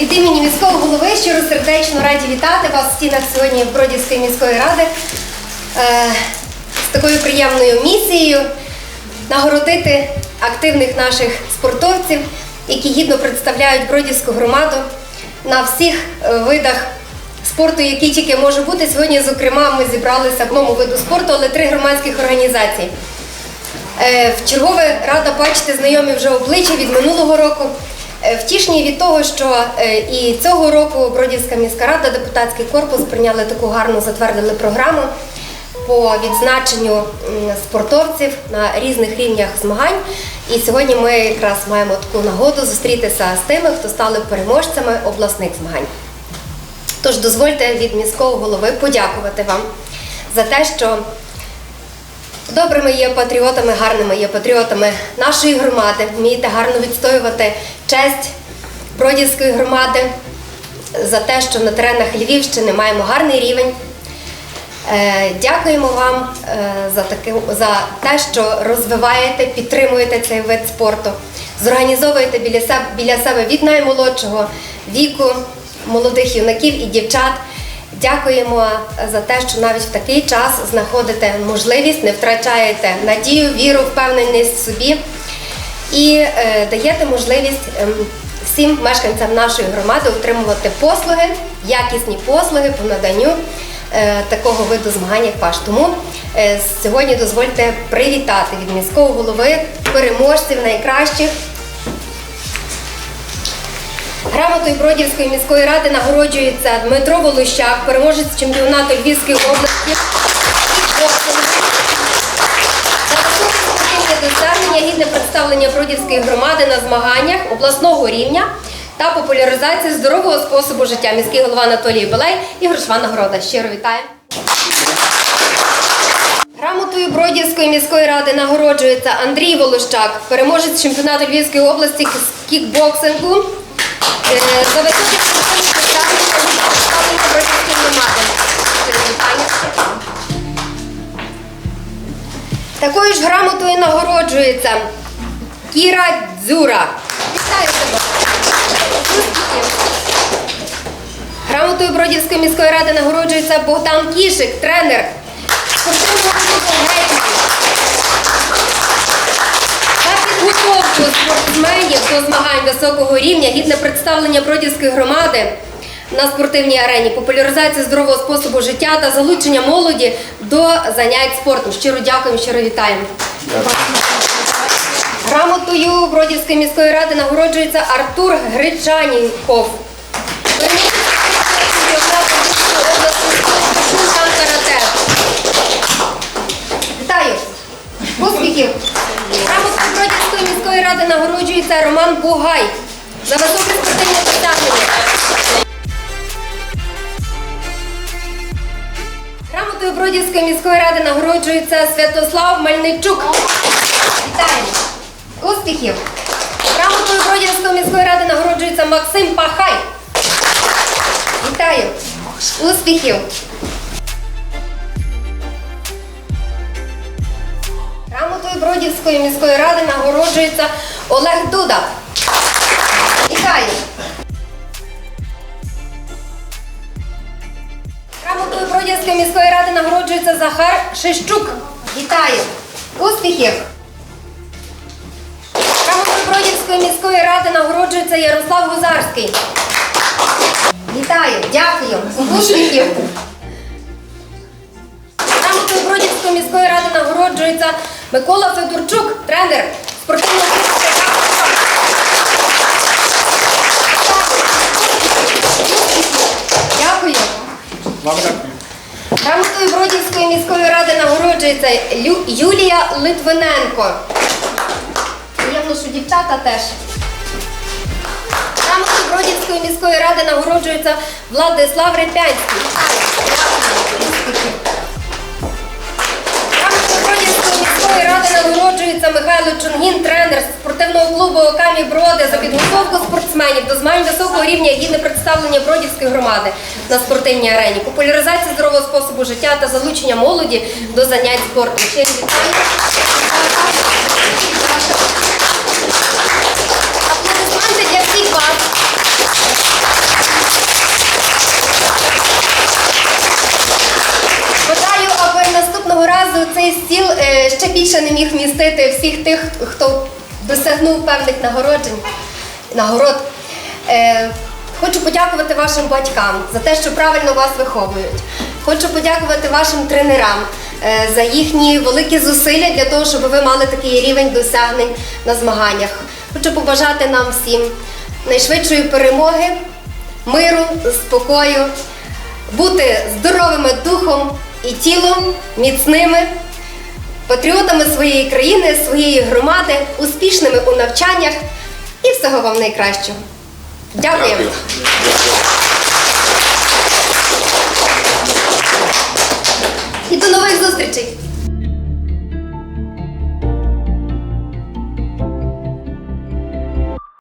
від імені міського голови щиро сердечно раді вітати вас в стінах сьогодні Бродівської міської ради е, з такою приємною місією нагородити активних наших спортовців, які гідно представляють Бродівську громаду на всіх е, видах спорту, який тільки може бути. Сьогодні, зокрема, ми зібралися одному виду спорту, але три громадських організації. Е, В чергове рада бачити знайомі вже обличчя від минулого року. Е, Втішні від того, що е, і цього року Бродівська міська рада, депутатський корпус прийняли таку гарну затвердили програму по відзначенню спортовців на різних рівнях змагань. І сьогодні ми якраз маємо таку нагоду зустрітися з тими, хто стали переможцями обласних змагань. Тож дозвольте від міського голови подякувати вам за те, що Добрими є патріотами, гарними є патріотами нашої громади. Вмієте гарно відстоювати честь Бродівської громади за те, що на теренах Львівщини маємо гарний рівень. Е, Дякуємо вам е, за таке за те, що розвиваєте, підтримуєте цей вид спорту, зорганізовуєте біля себе біля себе від наймолодшого віку молодих юнаків і дівчат. Дякуємо за те, що навіть в такий час знаходите можливість, не втрачаєте надію, віру, впевненість в собі і е, даєте можливість ем, всім мешканцям нашої громади отримувати послуги, якісні послуги по наданню е, такого виду змагань, як ваш. Тому е, сьогодні дозвольте привітати від міського голови переможців найкращих. Грамотою Бродівської міської ради нагороджується Дмитро Волощак, переможець чемпіонату Львівської області. досягнення гідне представлення Бродівської громади на змаганнях обласного рівня та популяризацію здорового способу життя. Міський голова Анатолій Белей і грошова нагорода. Щиро вітаю. Грамотою Бродівської міської ради нагороджується Андрій Волощак, переможець чемпіонату Львівської області з кікбоксингу. Е, За високе спортивне досягнення гідне представлення Бродівської громади. Щиро вітаю. Такою ж грамотою нагороджується Кіра Дзюра. Вітаю тебе! Грамотою Бродівської міської ради нагороджується Богдан Кішик, тренер спортивного клубу «Гетьман». За підготовку спортсменів до змагань високого рівня, гідне представлення Бродівської громади на спортивній арені, популяризація здорового способу життя та залучення молоді до занять спортом. Щиро дякуємо, щиро вітаємо. Грамотою Бродівської міської ради нагороджується Артур Гречаніков. Вітаю! Успіхів! Бродівської міської ради нагороджується Роман Бугай за високе спортивне досягнення. Грамотою Бродівської міської ради нагороджується Святослав Мельничук. Вітаємо! Успіхів! Грамотою Бродівської міської ради нагороджується Максим Пахай. Вітаю! Успіхів! Бродівської міської ради нагороджується Олег Дуда. Вітаю! Грамотою Бродівської міської ради нагороджується Захар Шищук. Вітаю! Успіхів! Грамотою Бродівської міської ради нагороджується Ярослав Гузарський. Вітаю! Дякую! Успіхів! Грамотою Бродівської міської ради нагороджується Микола Федорчук, тренер спортивного. Дякую. Вам дякую. Грамотою Бродівської міської ради нагороджується Лю- Юлія Литвиненко. Приємно, що дівчата теж. Грамотою Бродівської міської ради нагороджується Владислав Репянський. Михайло Чунгін, тренер спортивного клубу Окамі Броди за підготовку спортсменів до змагань високого рівня і гідне представлення Бродівської громади на спортивній арені, популяризація здорового способу життя та залучення молоді до занять спортом. Ще вітаю. Аплодисменти для всіх вас. Міг вмістити всіх тих, хто досягнув певних нагороджень, нагород. Е, Хочу подякувати вашим батькам за те, що правильно вас виховують. Хочу подякувати вашим тренерам е, за їхні великі зусилля для того, щоб ви мали такий рівень досягнень на змаганнях. Хочу побажати нам всім найшвидшої перемоги, миру, спокою, бути здоровими духом і тілом, міцними, патріотами своєї країни, своєї громади, успішними у навчаннях і всього вам найкращого. Дякую. Дякую. І до нових зустрічей!